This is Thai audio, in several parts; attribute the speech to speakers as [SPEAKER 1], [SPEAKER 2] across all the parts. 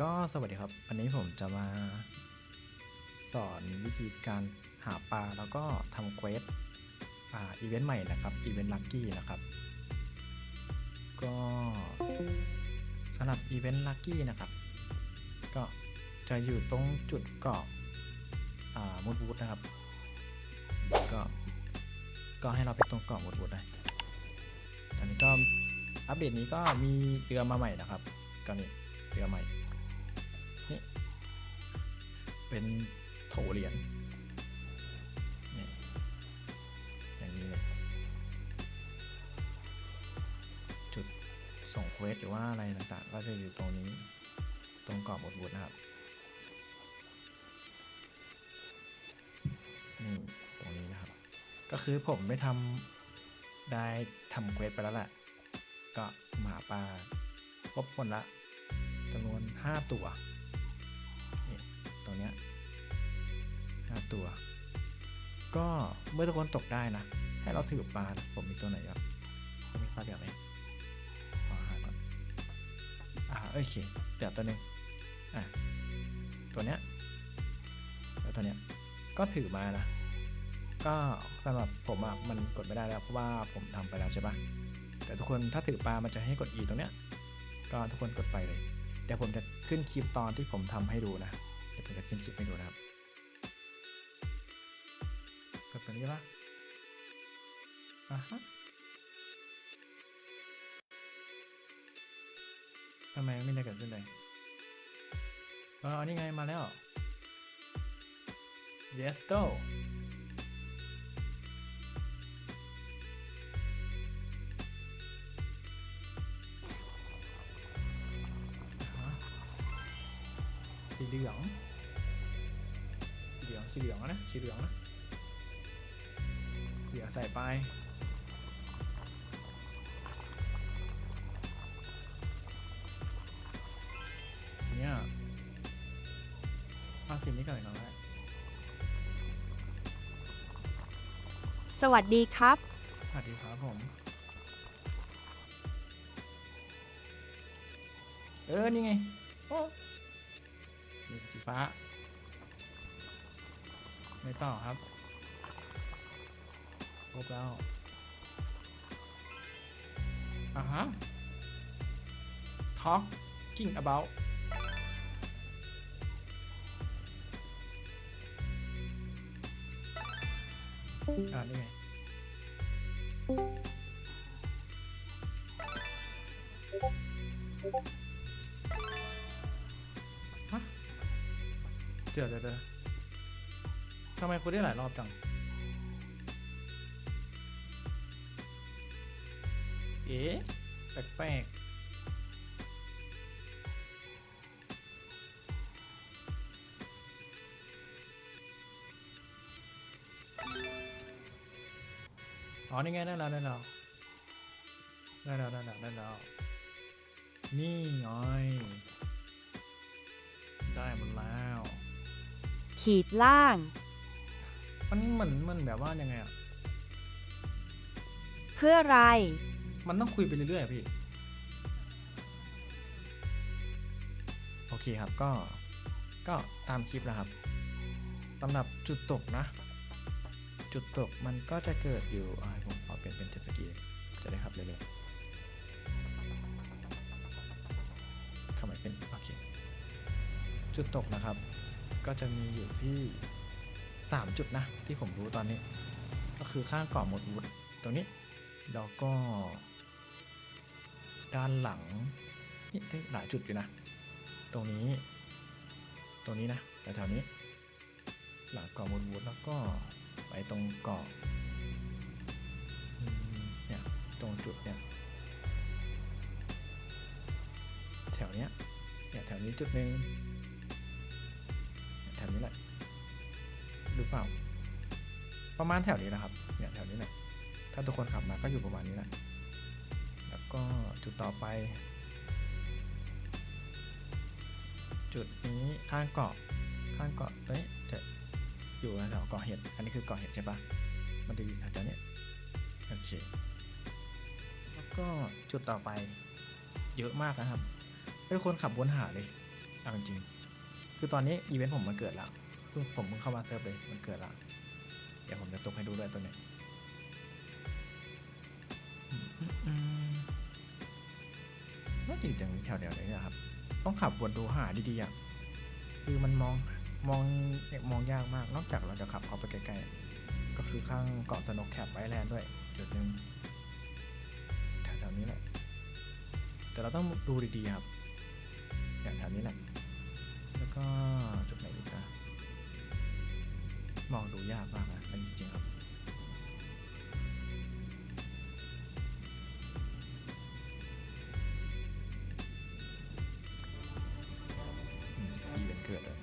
[SPEAKER 1] ก็สวัสดีครับ วันนี้ผมจะมาสอนวิธีการหาปลาแล้วก็ทำเควสอ่าอีเวนต์ใหม่นะครับอีเวนต์ลัคกี้นะครับ ก็สำหรับอีเวนต์ลัคกี้นะครับ ก็จะอยู่ตรงจุดเกาะอ่ามูดวูดนะครับ ก็ก็ให้เราไปตรงเกาะมูดวูดเลยตอนนี้ก็อัปเดตนี้ก็มีเรือมาใหม่นะครับก็นี่เรือใหม่ นี่เป็นโถเหรียญนี่อย่างนี้เลยจุดส่งเควสหรือว่าอะไรต่างๆ ก็จะอยู่ตรงนี้ตรงเกาะบดบุดนะครับนี่ตรงนี้นะครับ ก็คือผมไม่ทำได้ทำเควสไปแล้วแหละก็หมาป่าครบคนละจำนวน 5 ตัว ตรงเนี้ยห้าตัว ก็เมื่อทุกคนตกได้นะ ให้เราถือปลา ผมมีตัวไหนครับมีปลาเดี๋ยวไหมขอหาก่อนอ่าโอเคเดี๋ยวตัวหนึงอะตัวเนี้ยแล้วตัวเนี้ยก็ถือมานะ ก็สำหรับผมอะมันกดไม่ได้แล้วเพราะว่าผมทำไปแล้วใช่ปะแต่ทุกคนถ้าถือปลามันจะให้กด E ตรงเนี้ยก็ทุกคนกดไปเลย เดี๋ยวผมจะขึ้นคลิปตอนที่ผมทำให้ดูนะ เดี๋ยวผมจะขึ้นคลิปให้ดูนะครับกดตัวนี้ปะอะฮะทำไมไม่ได้เกิดขึ้นเลยเอออันนี้ไงมาแล้ว yes go ฮะสีเหลือง สีเหลืองสีเหลืองนะสีเหลืองนะเหลืองใส่ไปเนี่ยเอาสีนี้ก่อนเลยก่อนนะ
[SPEAKER 2] สวัสดีครับ
[SPEAKER 1] สวัสดีครับผม เออ นี่ไง โอ้นี่สีฟ้า ไม่ต่อครับ ครบแล้ว อะฮะ talking about อ่านี่ไงฮะเดี๋ยวเดี๋ยว ทำไมคุณได้หลายรอบจัง เอ๊ะ แปลกๆ อ๋อ นี่ไงได้แล้วได้แล้วได้แล้วได้แล้วได้แล้วนี่ไงได้หมดแล้ว
[SPEAKER 2] ขีดล่าง
[SPEAKER 1] มันเหมือนมันแบบว่ายังไงอะ
[SPEAKER 2] เพื่ออะไร
[SPEAKER 1] มันต้องคุยไปเรื่อยๆอะพี่ โอเคครับก็ก็ตามคลิปนะครับสำหรับจุดตกนะ จุดตกมันก็จะเกิดอยู่อ่าผมขอเปลี่ยนเป็นเจ็ตสกีจะได้ขับเร็วๆเข้ามาเป็น โอเค จุดตกนะครับ ก็จะมีอยู่ที่ 3 จุดนะที่ผมรู้ตอนนี้ ก็คือข้างเกาะหมดวุฒตรงนี้ แล้วก็ ด้านหลังนี่หลายจุดอยู่นะ ตรงนี้ ตรงนี้นะแถวๆนี้ หลังเกาะมูลวูดแล้วก็ไปตรงเกาะอืมเนี่ยตรงจุดเนี่ยแถวเนี้ยเนี่ยแถวนี้จุดหนึ่งแถวนี้แหละ หรือเปล่า ประมาณแถวนี้นะครับ เนี่ยแถวนี้แหละ ถ้าทุกคนขับมาก็อยู่ประมาณนี้แหละ แล้วก็จุดต่อไป จุดนี้ข้างเกาะ ข้างเกาะตัวนี้จะอยู่แถวเกาะเห็ด อันนี้คือเกาะเห็ดใช่ปะมันจะอยู่แถวๆนี้โอเค แล้วก็จุดต่อไปเยอะมากนะครับทุกคนขับวนหาเลยเอาจริงคือตอนนี้อีเวนต์ผมมันเกิดแล้ว เพิ่งผมเพิ่งเข้ามาเซิร์ฟเลย มันเกิดล้วเดี๋ยวผมจะตกให้ดูด้วยตัวเนี้ยน่าจะอยู่ตรงแถวเดียวนี้นะครับ ต้องขับวนดูหาดีๆอะ คือมันมองมองมองยากมาก นอกจากเราจะขับเขาไปใกล้ๆก็คือข้างเกาะสนกแคปไอแลนด์ด้วย จุดหนึ่งแถวๆนี้แหละ แต่เราต้องดูดีๆครับ อย่างแถวนี้แหละ แล้วก็จุดไหนอีกอะ มองดูยากมากนะอันนี้จริงๆครับอืมอีเวนเกิดเลย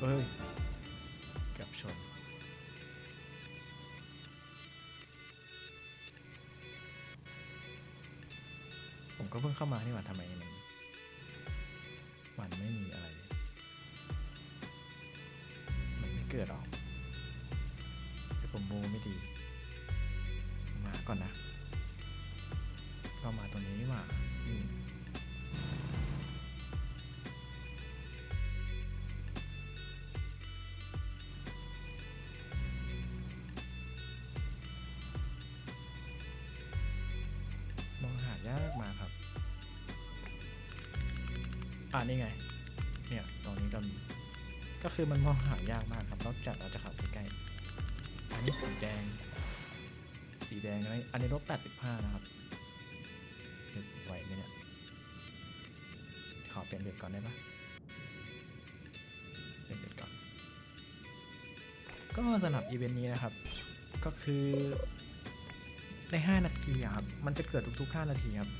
[SPEAKER 1] เอ้ยกับชนผมก็เพิ่งเข้ามานี่หว่าทำไมมันมันไม่มีอะไร มันไม่เกิดหรอก โมไม่ดี มาก่อนนะ ก็มาตรงนี้ว่าอืมมองหายากมากครับ อ่านี่ไง เนี่ย ตรงนี้ก็มี ก็คือมันมองหายากมากครับ นอกจากเราจะขับใกล้ อันนี้สีแดง สีแดงอันนี้อันนี้ลบ85 นะครับเด็ดไหวไหมเนี่ย ขอเปลี่ยนเด็ดก่อนได้ปะเปลี่ยนเด็ดก่อน ก็สำหรับอีเวนต์นี้นะครับ ก็คือใน 5 นาทีครับ มันจะเกิดทุกๆ 5 นาทีครับ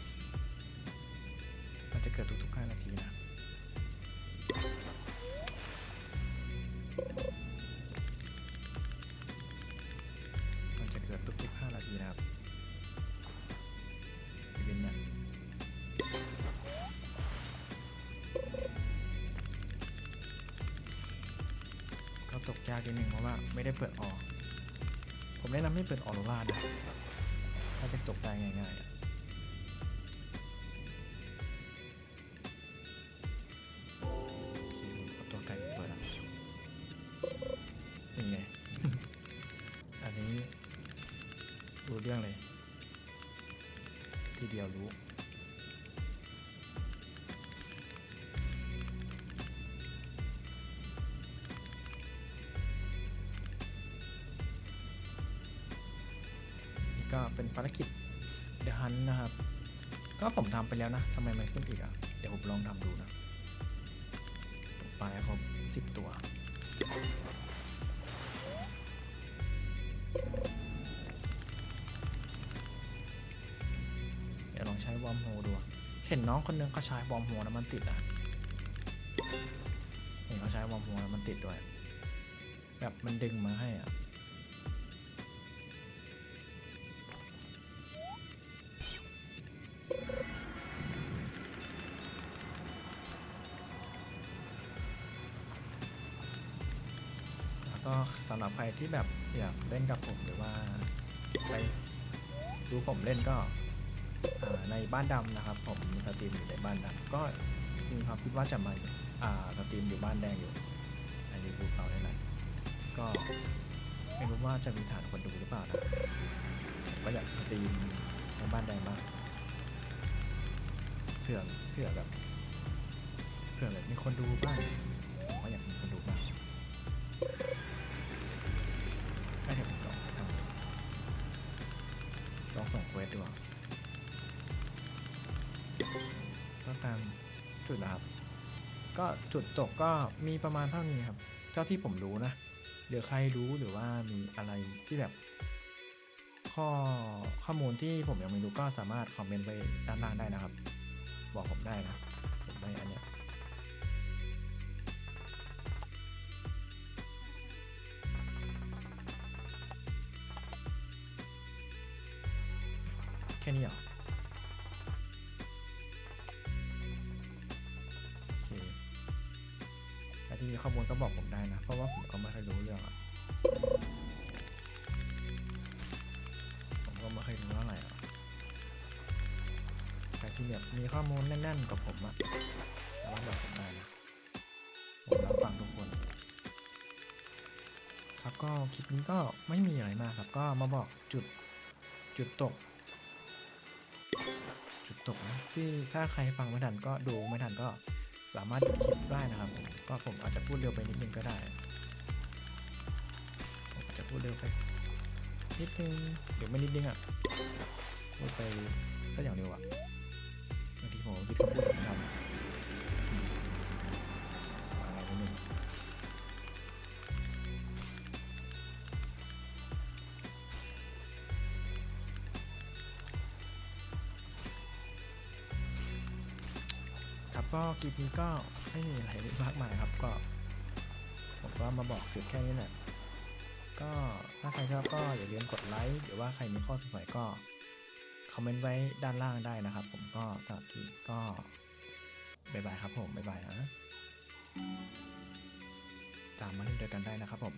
[SPEAKER 1] มันจะเกิดทุกๆ 5 นาทีนะ ตกยากนิดนึงเพราะว่าไม่ได้เปิดออก ผมแนะนำให้เปิดออโรรานะถ้าจะตกได้ง่ายๆอะโอเคผมเอาตัวไก่เปิดแล้วนี่ไง อันนี้รู้เรื่องเลย ทีเดียวรู้ ก็เป็นภารกิจ The Hunt นะครับ ก็ผมทำไปแล้วนะทำไมมันขึ้นอีกอะ เดี๋ยวผมลองทำดูนะปลาครบสิบตัว เดี๋ยวลองใช้วอร์มโฮดู เห็นน้องคนนึงเขาใช้วอร์มโฮแล้วมันติดอะเห็นเขาใช้วอร์มโฮแล้วมันติดด้วย แบบมันดึงมาให้อะ สำหรับใครที่แบบอยากเล่นกับผมหรือว่าไปดูผมเล่นก็ในบ้านดำนะครับ ผมสตรีมอยู่ในบ้านดำก็มีความคิดว่าจะมาสตรีมอยู่บ้านแดงอยู่ในยูทูบเราได้ไหนก็ไม่รู้ว่าจะมีฐานคนดูหรือเปล่านะก็อยากสตรีมในบ้านแดงบ้างเผื่อเผื่อแบบเผื่อแบบมีคนดูบ้างก็อยากมี ตามจุดนะครับ ก็จุดตกก็มีประมาณเท่านี้ครับเจ้าที่ผมรู้นะหรือใครรู้หรือว่ามีอะไรที่แบบ ข้อข้อมูลที่ผมยังไม่รู้ก็สามารถคอมเมนต์ไว้ด้านล่างได้นะครับ บอกผมได้นะผมไม่อันเนี้ยแค่นี้เหรอ ที่มีข้อมูลก็บอกผมได้นะ เพราะว่าผมก็ไม่เคยรู้เรื่องอะผมก็ไม่เคยรู้เท่าไหร่อะใครที่แบบมีข้อมูลแน่นๆกับผมอะสามารถบอกผมได้นะผมรับฟังทุกคน ครับก็คลิปนี้ก็ไม่มีอะไรมากครับ ก็มาบอกจุดจุดตก จุดตกนะที่ถ้าใครฟังไม่ทันก็ดูไม่ทันก็ สามารถหยุดคลิปได้นะครับก็ผมอาจจะพูดเร็วไปนิดนึงก็ได้ผมอาจจะพูดเร็วไปนิดนึงเดี๋ยวไม่นิดนึงอะพูดไปสักอย่างเร็วอะบางทีผมคิดคำพูดผมทำ ก็คลิปนี้ก็ไม่มีอะไรมากมายครับ ก็ผมก็มาบอกจุดแค่นี้แหละก็ถ้าใครชอบก็อย่าลืมกดไลค์หรือว่าใครมีข้อสงสัยก็คอมเมนต์ไว้ด้านล่างได้นะครับ ผมก็ตอนที่ก็บายบายครับผมบายบายนะตามมาเล่นด้วยกันได้นะครับผม